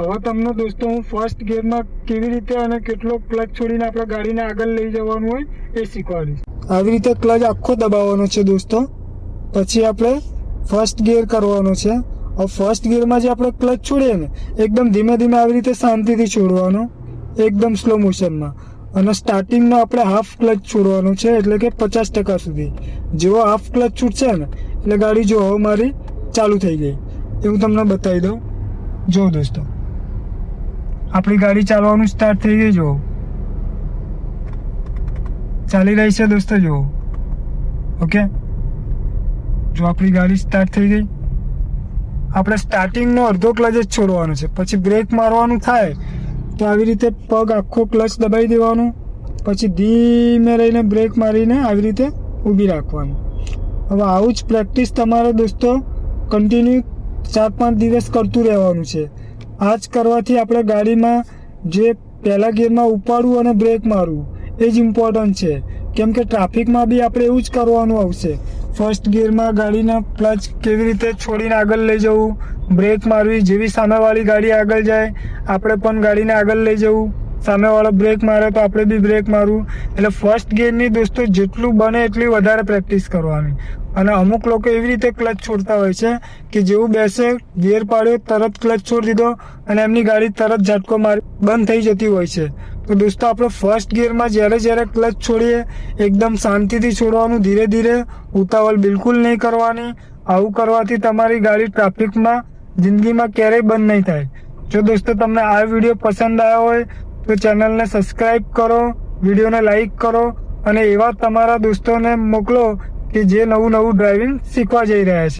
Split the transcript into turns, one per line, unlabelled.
હવે તમને દોસ્તો, હું ફર્સ્ટ ગિયરમાં કેવી રીતે અને કેટલો ક્લચ છોડીને આપણે ગાડીને આગળ લઈ જવાનું હોય એ શીખવાડીશ. આવી રીતે ક્લચ આખો દબાવવાનો છે દોસ્તો. પછી આપણે ફર્સ્ટ ગિયર કરવાનો છે. હવે ફર્સ્ટ ગિયરમાં જે આપણે ક્લચ છોડીએ ને, એકદમ ધીમે ધીમે આવી રીતે શાંતિથી છોડવાનો, એકદમ સ્લો મોશનમાં અને સ્ટાર્ટિંગનો આપણે હાફ ક્લચ છોડવાનો છે, એટલે કે પચાસ ટકા સુધી. જેવો હાફ ક્લચ છૂટશે ને, એટલે ગાડી જો હવે મારી ચાલુ થઈ ગઈ. એ હું તમને બતાવી દઉં. જો દોસ્તો. આપણી ગાડી ચાલવાનું સ્ટાર્ટ થઈ ગઈ જો ચાલી રહી છે દોસ્તો જો ઓકે જો આપણી ગાડી સ્ટાર્ટ થઈ ગઈ. આપણે સ્ટાર્ટિંગનો અડધો ક્લચ જ છોડવાનો છે. પછી બ્રેક મારવાનું થાય, તો આવી રીતે પગ આખો ક્લચ દબાવી દેવાનું. પછી ધીમે રહીને બ્રેક મારીને આવી રીતે ઊભી રાખવાનું. હવે આવું જ પ્રેક્ટિસ તમારે દોસ્તો કન્ટિન્યુ ચાર પાંચ દિવસ કરતું રહેવાનું છે. આ જ કરવાથી આપણે ગાડીમાં જે પહેલાં ગિયરમાં ઉપાડવું અને બ્રેક મારવું, એ જ ઇમ્પોર્ટન્ટ છે. કેમ કે ટ્રાફિકમાં બી આપણે એવું જ કરવાનું આવશે. ફર્સ્ટ ગિયરમાં ગાડીના ક્લચ કેવી રીતે છોડીને આગળ લઈ જવું, બ્રેક મારવી જેવી સામેવાળી ગાડી આગળ જાય, આપણે પણ ગાડીને આગળ લઈ જવું. સામેવાળો બ્રેક મારે તો આપણે બી બ્રેક મારવું. એટલે ફર્સ્ટ ગિયરની દોસ્તો જેટલું બને એટલી વધારે પ્રેક્ટિસ કરવાની. અને અમુક લોકો એવી રીતે ક્લચ છોડતા હોય છે કે જેવું બેસે, ગેર પાડ્યો, તરત ક્લચ છોડી દીધો અને એમની ગાડી તરત ઝટકો મારી બંધ થઈ જતી હોય છે. તો દોસ્તો આપણે ફર્સ્ટ ગિયરમાં જ્યારે જ્યારે ક્લચ છોડીએ, એકદમ શાંતિથી છોડવાનું, ધીરે ધીરે ઉતાવળ બિલકુલ નહીં કરવાની. આવું કરવાથી તમારી ગાડી ટ્રાફિકમાં જિંદગીમાં ક્યારેય બંધ નહીં થાય. જો દોસ્તો તમને આ વીડિયો પસંદ આવ્યો હોય તો ચેનલને સબસ્ક્રાઈબ કરો, વિડીયોને લાઇક કરો અને એવા તમારા દોસ્તોને મોકલો કે જે નવું નવું ડ્રાઇવિંગ શીખવા જઈ રહ્યા છે.